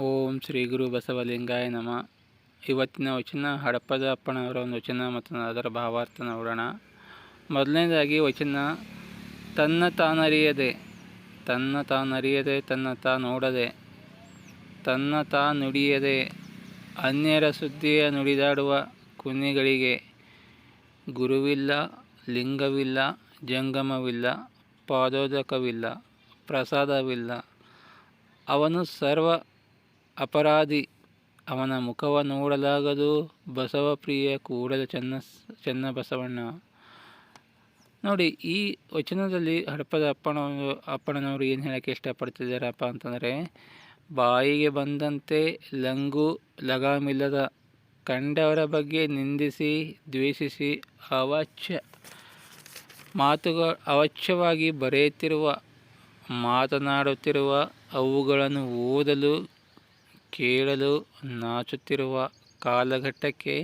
ಓಂ ಶ್ರೀ ಗುರು ಬಸವಲಿಂಗಾಯ ನಮ. ಇವತ್ತಿನ ವಚನ ಹಡಪದ ಅಪ್ಪನವರ ಒಂದು ವಚನ ಮತ್ತು ಅದರ ಭಾವಾರ್ಥ ನೋಡೋಣ. ಮೊದಲನೇದಾಗಿ ವಚನ, ತನ್ನ ತಾನರಿಯದೆ ತನ್ನ ತಾನರಿಯದೆ, ತನ್ನ ತಾ ನೋಡದೆ, ತನ್ನ ತಾ ನುಡಿಯದೆ, ಅನ್ಯರ ಸುದ್ದಿಯ ನುಡಿದಾಡುವ ಕುನಿಗಳಿಗೆ ಗುರುವಿಲ್ಲ, ಲಿಂಗವಿಲ್ಲ, ಜಂಗಮವಿಲ್ಲ, ಪಾದೋದಕವಿಲ್ಲ, ಪ್ರಸಾದವಿಲ್ಲ. ಅವನು ಸರ್ವ ಅಪರಾಧಿ. ಅವನ ಮುಖವ ನೋಡಲಾಗದು ಬಸವ ಪ್ರಿಯ ಕೂಡಲ ಚೆನ್ನ ಚೆನ್ನ ಬಸವಣ್ಣ. ನೋಡಿ, ಈ ವಚನದಲ್ಲಿ ಹಡಪದ ಅಪ್ಪಣ ಅಪ್ಪಣ್ಣನವರು ಏನು ಹೇಳೋಕ್ಕೆ ಇಷ್ಟಪಡ್ತಿದ್ದಾರಪ್ಪ ಅಂತಂದರೆ, ಬಾಯಿಗೆ ಬಂದಂತೆ ಲಂಗು ಲಗಾಮಿಲ್ಲದ ಕಂಡವರ ಬಗ್ಗೆ ನಿಂದಿಸಿ, ದ್ವೇಷಿಸಿ ಅವಚ್ಯ ಮಾತುಗಳ ಅವಶ್ಯವಾಗಿ ಬರೆಯುತ್ತಿರುವ, ಮಾತನಾಡುತ್ತಿರುವ, ಅವುಗಳನ್ನು ಓದಲು ಕೇಳಲು ನಾಚುತ್ತಿರುವ ಕಾಲಘಟ್ಟಕ್ಕೆ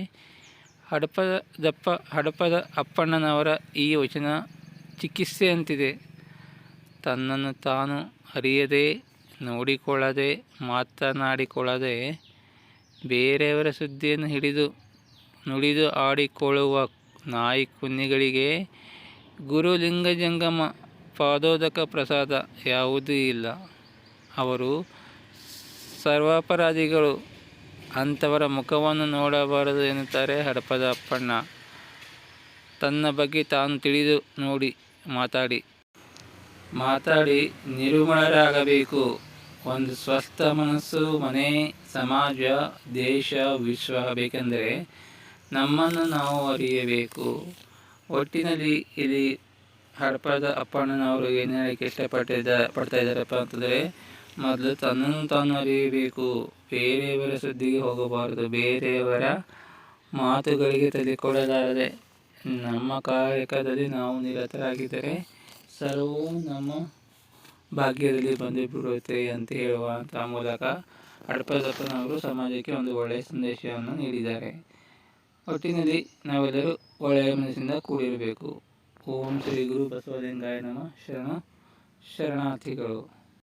ಹಡಪದಪ್ಪ, ಹಡಪದ ಅಪ್ಪಣ್ಣನವರ ಈ ವಚನ ಚಿಕಿತ್ಸೆಯಂತಿದೆ. ತನ್ನನ್ನು ತಾನು ಅರಿಯದೆ, ನೋಡಿಕೊಳ್ಳದೆ, ಮಾತನಾಡಿಕೊಳ್ಳದೆ, ಬೇರೆಯವರ ಸುದ್ದಿಯನ್ನು ಹಿಡಿದು, ನುಡಿದು ಆಡಿಕೊಳ್ಳುವ ನಾಯಿ ಕುನ್ನಿಗಳಿಗೆ ಗುರುಲಿಂಗ ಜಂಗಮ ಪಾದೋದಕ ಪ್ರಸಾದ ಯಾವುದೂ ಇಲ್ಲ. ಅವರು ಸರ್ವಾಪರಾಧಿಗಳು ಅಂಥವರ ಮುಖವನ್ನು ನೋಡಬಾರದು ಎನ್ನುತ್ತಾರೆ ಹಡಪದ ಅಪ್ಪಣ್ಣ ತನ್ನ ಬಗ್ಗೆ ತಾನು ತಿಳಿದು ನೋಡಿ ಮಾತಾಡಿ. ಮಾತಾಡಿ ನಿರುಮಳರಾಗಬೇಕು. ಒಂದು ಸ್ವಸ್ಥ ಮನಸ್ಸು, ಮನೆ, ಸಮಾಜ, ದೇಶ, ವಿಶ್ವ ಬೇಕೆಂದರೆ ನಮ್ಮನ್ನು ನಾವು ಅರಿಯಬೇಕು. ಒಟ್ಟಿನಲ್ಲಿ ಇಲ್ಲಿ ಹಡಪದ ಅಪ್ಪಣ್ಣನವರು ಏನು ಹೇಳಕ್ಕೆ ಇಷ್ಟಪಟ್ಟಿದ್ದ ಪಡ್ತಾ ಇದ್ದಾರಪ್ಪ ಅಂತಂದರೆ ಮೊದಲು ತನ್ನನ್ನು ತಾನು ಅರಿಯಬೇಕು. ಬೇರೆಯವರ ಸುದ್ದಿಗೆ ಹೋಗಬಾರದು. ಬೇರೆಯವರ ಮಾತುಗಳಿಗೆ ತಲೆಕೊಡಲಾರದೆ. ನಮ್ಮ ಕಾಯಕದಲ್ಲಿ ನಾವು ನಿರತರಾಗಿದ್ದರೆ ಸರ್ವವು ನಮ್ಮ ಭಾಗ್ಯದಲ್ಲಿ ಬಂದು ಬಿಡುತ್ತೆ ಅಂತ ಹೇಳುವಂಥ ಮೂಲಕ ಅಡಪದಪ್ಪನವರು ಸಮಾಜಕ್ಕೆ ಒಂದು ಒಳ್ಳೆಯ ಸಂದೇಶವನ್ನು ನೀಡಿದ್ದಾರೆ. ಒಟ್ಟಿನಲ್ಲಿ ನಾವೆಲ್ಲರೂ ಒಳ್ಳೆಯ ಮನಸ್ಸಿಂದ ಕೂಡಿರಬೇಕು. ಓಂ ಶ್ರೀ ಗುರು ಬಸವಲಿಂಗಾಯ ನಮ. ಶರಣ, ಶರಣಾರ್ಥಿಗಳು.